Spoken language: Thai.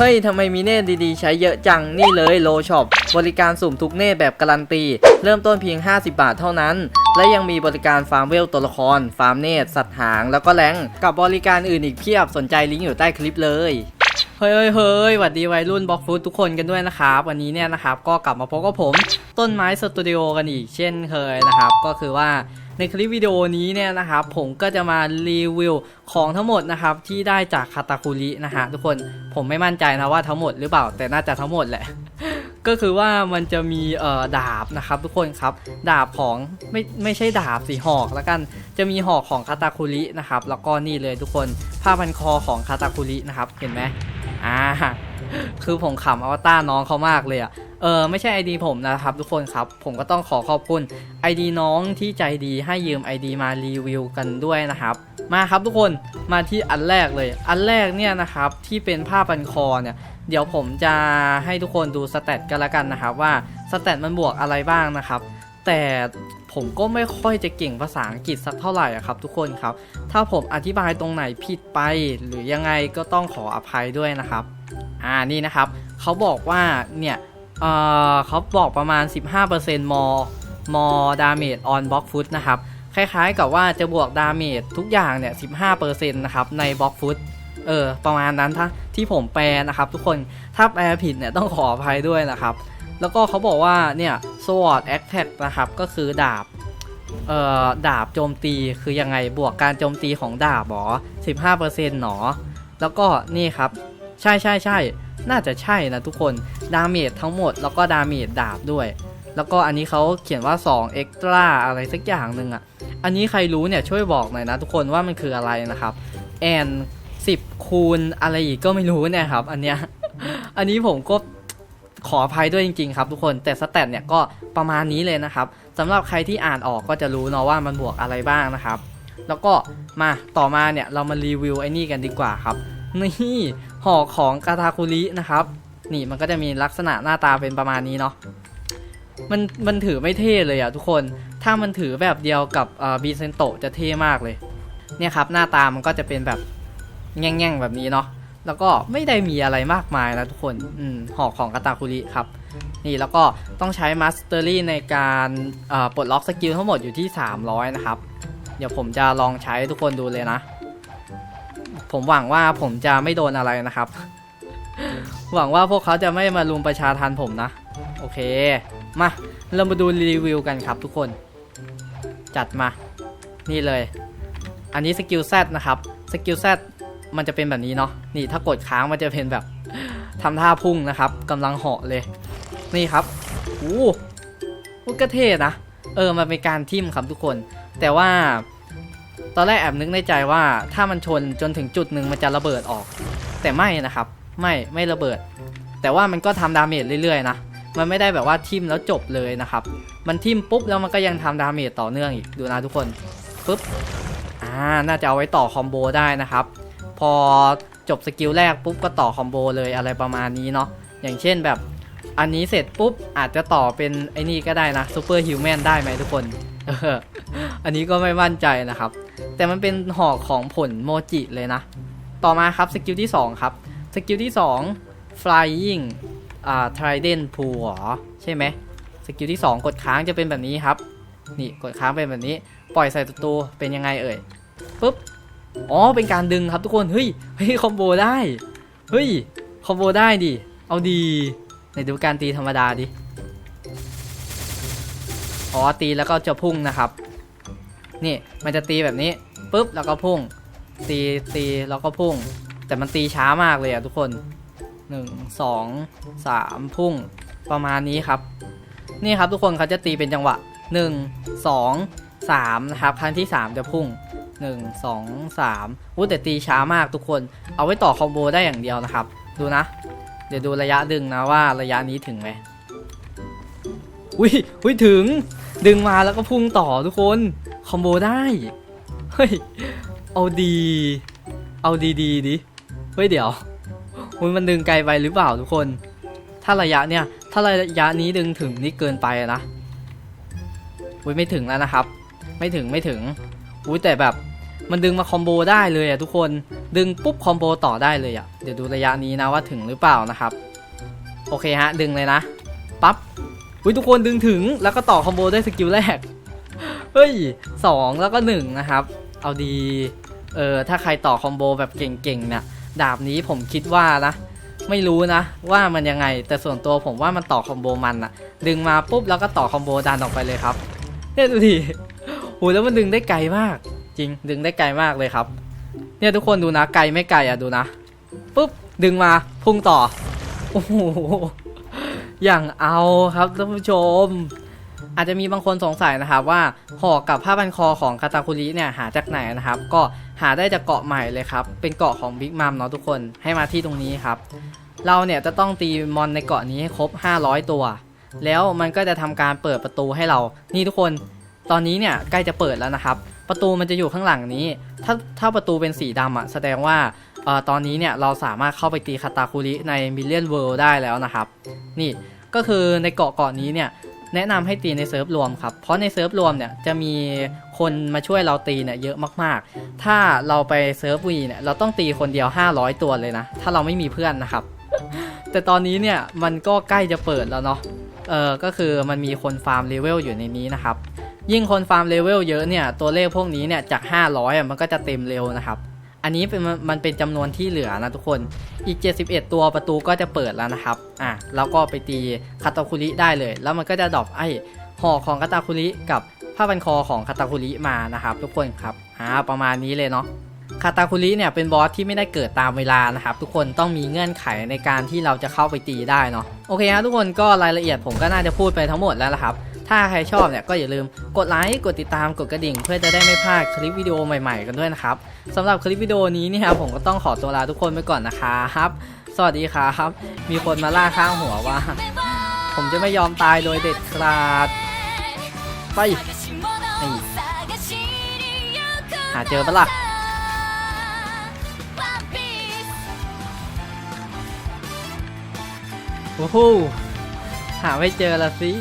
เฮ้ยทำไมมีเนตดีๆ ใช้เยอะจังนี่เลยโลช็อปบริการสุ่มทุกเนตแบบการันตี เริ่มต้นเพียง 50 บาทเท่านั้น และยังมีบริการฟาร์มเวลตัวละคร ฟาร์มเนตสัตว์หาง แล้วก็แรงกับบริการอื่นอีกเพียบสนใจลิงก์อยู่ใต้คลิปเลยเฮ้ยเฮ้ยเฮ้ยหวัดดีวัยรุ่นบล็อกฟูดทุกคนกันด้วยนะครับ วันนี้เนี่ยนะครับก็กลับมาพบกับผม ต้นไม้สตูดิโอกันอีกเช่นเคยนะครับ ก็คือว่า ในคลิปวิดีโอนี้เนี่ยนะครับผมก็จะมารีวิวของทั้งหมดนะครับที่ได้จากคาตาคุรินะฮะทุกคนผมไม่มั่นใจนะว่าทั้งหมดหรือเปล่าแต่น่าจะทั้งหมดแหละก็คือว่ามันจะมีเอ่อดาบนะครับทุกคนครับ ดาบของไม่ไม่ใช่ดาบสีหอกแล้วกันจะมีหอกของคาตาคุรินะครับแล้วก็นี่เลยทุกคนผ้าพันคอของคาตาคุรินะครับเห็นไหมอ่าคือผมขำอวตารน้องเขามากเลยอะ เออไม่ใช่ ID ผมนะครับทุกคนครับ ผมก็ต้องขอขอบคุณ ID น้องที่ใจดีให้ยืม ID มารีวิวกันด้วยนะครับ มาครับทุกคนมาที่อันแรกเลย อันแรกเนี่ยนะครับที่เป็นผ้าพันคอเนี่ยเดี๋ยวผมจะให้ทุกคนดูสแตทกันละกันนะครับว่าสแตทมันบวกอะไรบ้างนะครับ แต่ผมก็ไม่ค่อยจะเก่งภาษาอังกฤษสักเท่าไหร่อะครับ ทุกคนครับ ถ้าผมอธิบายตรงไหนผิดไป หรือยังไงก็ต้องขออภัยด้วยนะครับ อ่านี่นะครับเขาบอกว่าเนี่ย เขาบอกประมาณ 15% more more damage on block foot นะครับ คล้ายๆกับว่าจะบวกดาเมจทุกอย่างเนี่ย 15%นะครับ ในบล็อกฟุต เออ ประมาณนั้นถ้าที่ผมแปลนะครับ ทุกคน ถ้าแปลผิดเนี่ยต้องขออภัยด้วยนะครับ แล้วก็เขาบอกว่าเนี่ย sword attack นะครับ ก็คือดาบ เอ่อ ดาบโจมตีคือยังไง บวกการโจมตีของดาบหรอ 15%หนอ แล้วก็นี่ครับ ใช่ใช่ใช่ น่าจะใช่นะทุกคน ดาเมจทั้งหมดแล้วก็ดาเมจดาบด้วย แล้วก็อันนี้เขาเขียนว่า2 extra อะไรสักอย่างหนึ่งอะ อันนี้ใครรู้เนี่ยช่วยบอกหน่อยนะทุกคนว่ามันคืออะไรนะครับแอน10 คูณอะไรอีกก็ไม่รู้เนี่ยครับ อันเนี้ย อันนี้ผมก็ขออภัยด้วยจริง ๆ ครับทุกคนแต่สแตทเนี่ยก็ประมาณนี้เลยนะครับสำหรับใครที่อ่านออกก็จะรู้เนาะว่ามันบวกอะไรบ้างนะครับ แล้วก็มาต่อมาเนี่ยเรามารีวิวไอ้นี่กันดีกว่าครับ นี่ ห่อของกาทาคุรินะครับ นี่มันก็จะมีลักษณะหน้าตาเป็นประมาณนี้เนาะมันมันถือไม่เท่เลยอะทุกคน ถ้ามันถือแบบเดียวกับบีเซนโตจะเท่มากเลย เนี่ยครับหน้าตามันก็จะเป็นแบบแง่งๆแบบนี้เนาะ แล้วก็ไม่ได้มีอะไรมากมายนะทุกคน อืมหอกของกาตาคุริครับ นี่แล้วก็ต้องใช้มาสเตอรี่ในการปลดล็อกสกิลทั้งหมดอยู่ที่ 300 นะครับ เดี๋ยวผมจะลองใช้ทุกคนดูเลยนะ ผมหวังว่าผมจะไม่โดนอะไรนะครับ หวังว่าพวกเขาจะไม่มาลุมประชาทันผมนะ โอเค มาเรามาดูรีวิวกันครับทุกคน จัดมา นี่เลย อันนี้สกิลแซนะครับสกิลแซมันจะเป็นแบบนี้เนาะนี่ถ้ากดค้างมันจะเป็นแบบทำท่าพุ่งนะครับกำลังเหาะเลย นี่ครับอู้หูก็เท่นะ เออมันเป็นการทิ่มครับทุกคน แต่ว่า ตอนแรกแอบนึกในใจว่าถ้ามันชนจนถึงจุดหนึ่งมันจะระเบิดออก แต่ไม่นะครับ ไม่ไม่ระเบิด แต่ว่ามันก็ทำดาเมจเรื่อยๆนะมันไม่ได้แบบว่าทิมแล้วจบเลยนะครับ มันทิมปุ๊บแล้วมันก็ยังทำดาเมจต่อเนื่องอีกดูนะทุกคนปุ๊บอ่าน่าจะเอาไว้ต่อคอมโบได้นะครับ พอจบสกิลแรกปุ๊บก็ต่อคอมโบเลยอะไรประมาณนี้เนาะอย่างเช่นแบบอันนี้เสร็จปุ๊บอาจจะต่อเป็นไอ้นี่ก็ได้นะซูเปอร์ฮิวแมนได้ไหมทุกคน อันนี้ก็ไม่มั่นใจนะครับ แต่มันเป็นหอกของผลโมจิเลยนะ ต่อมาครับสกิลที่ 2 ครับ สกิลที่ 2 flying อ่า trident pool หรอ ใช่ไหมสกิลที่ 2 กดค้างจะเป็นแบบนี้ครับ นี่กดค้างเป็นแบบนี้ ปล่อยใส่ตัวตัวเป็นยังไงเอ่ยปุ๊บอ๋อเป็นการดึงครับทุกคน เฮ้ยเฮ้ยคอมโบได้ เฮ้ยคอมโบได้ดิ เอาดีไหนดูการตีธรรมดาดิ อ๋อตีแล้วก็จะพุ่งนะครับ นี่มันจะตีแบบนี้ ปุ๊บแล้วก็พุ่ง ตีตีแล้วก็พุ่ง แต่มันตีช้ามากเลยอะทุกคนหนึ่งสองสามพุ่งประมาณนี้ครับ นี่ครับทุกคนเขาจะตีเป็นจังหวะหนึ่งสองสามนะครับครั้งที่สามจะพุ่งหนึ่งสองสามอู้แต่ตีช้ามากทุกคน เอาไว้ต่อคอมโบได้อย่างเดียวนะครับ ดูนะ เดี๋ยวดูระยะดึงนะว่าระยะนี้ถึงไหมอุ้ยอุ้ยถึง ดึงมาแล้วก็พุ่งต่อทุกคน คอมโบได้ ฮ้ย เอาดี เอาดีดีดิ เฮ้ยเดี๋ยวอุ๊ยมันดึงไกลไปหรือเปล่าทุกคน ถ้าระยะเนี่ย ถ้าระยะนี้ดึงถึงนี่เกินไปนะอุ้ยไม่ถึงแล้วนะครับ ไม่ถึงไม่ถึง อุ้ยแต่แบบมันดึงมาคอมโบได้เลยอะทุกคน ดึงปุ๊บคอมโบต่อได้เลยอะเดี๋ยวดูระยะนี้นะว่าถึงหรือเปล่านะครับ โอเคฮะ ดึงเลยนะ ปั๊บ อุ้ยทุกคนดึงถึงแล้วก็ต่อคอมโบได้สกิลแรก เฮ้ยสองแล้วก็หนึ่งนะครับ เอาดี เออถ้าใครต่อคอมโบแบบเก่งๆนี่ยดาบนี้ผมคิดว่านะ ไม่รู้นะ ว่ามันยังไง แต่ส่วนตัวผมว่ามันต่อคอมโบมันอะดึงมาปุ๊บแล้วก็ต่อคอมโบดันออกไปเลยครับเนี่ยดูดิโหแล้วมันดึงได้ไกลมาก จริงดึงได้ไกลมากเลยครับ เนี่ยทุกคนดูนะไกลไม่ไกลอะดูนะปุ๊บดึงมาพุ่งต่อโอ้โหอย่างเอาครับท่านผู้ชม อาจจะมีบางคนสงสัยนะครับว่าห่อกับผ้าพันคอของคาตาคุริเนี่ยหาจากไหนนะครับ ก็หาได้จากเกาะใหม่เลยครับ เป็นเกาะของบิ๊กมัมเนาะทุกคนให้มาที่ตรงนี้ครับ เราเนี่ยจะต้องตีมอนในเกาะนี้ให้ครบ 500 ตัว แล้วมันก็จะทำการเปิดประตูให้เรา นี่ทุกคน ตอนนี้เนี่ยใกล้จะเปิดแล้วนะครับ ประตูมันจะอยู่ข้างหลังนี้ ถ้าถ้าประตูเป็นสีดำอะ่ะแสดงว่าเอ่อตอนนี้เนี่ยเราสามารถเข้าไปตีคาตาคุริในมิเลียนเวิลด์ได้แล้วนะครับ นี่ก็คือในเกาะเกาะนี้เนี่ย แนะนำให้ตีในเซิร์ฟรวมครับ เพราะในเซิร์ฟรวมเนี่ยจะมีคนมาช่วยเราตีเนี่ยเยอะมากๆ ถ้าเราไปเซิร์ฟวีเนี่ยเราต้องตีคนเดียว 500 ตัวเลยนะ ถ้าเราไม่มีเพื่อนนะครับ แต่ตอนนี้เนี่ยมันก็ใกล้จะเปิดแล้วเนาะ เออก็คือมันมีคนฟาร์มเลเวลอยู่ในนี้นะครับ ยิ่งคนฟาร์มเลเวลเยอะเนี่ยตัวเลขพวกนี้เนี่ยจาก 500อะมันก็จะเต็มเร็วนะครับ อันนี้เป็นมันเป็นจำนวนที่เหลือนะทุกคน อีก 71 ตัวประตูก็จะเปิดแล้วนะครับ อะแล้วก็ไปตีคาตาคุริได้เลย แล้วมันก็จะดรอปไอ้ห่อของคาตาคุริกับผ้าพันคอของคาตาคุริมานะครับ ทุกคนครับ อ่า ประมาณนี้เลยเนาะ คาตาคุริเนี่ยเป็นบอสที่ไม่ได้เกิดตามเวลานะครับ ทุกคนต้องมีเงื่อนไขในการที่เราจะเข้าไปตีได้เนาะ โอเคฮะทุกคนก็รายละเอียดผมก็น่าจะพูดไปทั้งหมดแล้วละครับ ถ้าใครชอบเนี่ยก็อย่าลืมกดไลค์ กดติดตาม กดกระดิ่ง เพื่อจะได้ไม่พลาดคลิปวิดีโอใหม่ๆกันด้วยนะครับสำหรับคลิปวิดีโอนี้เนี่ยผมก็ต้องขอตัวลาทุกคนไปก่อนนะครับ สวัสดีครับ มีคนมาล่าข้างหัวว่า ผมจะไม่ยอมตายโดยเด็ดขาด ไปนี่หาเจอปะล่ะโอ้โหหาไม่เจอละสิ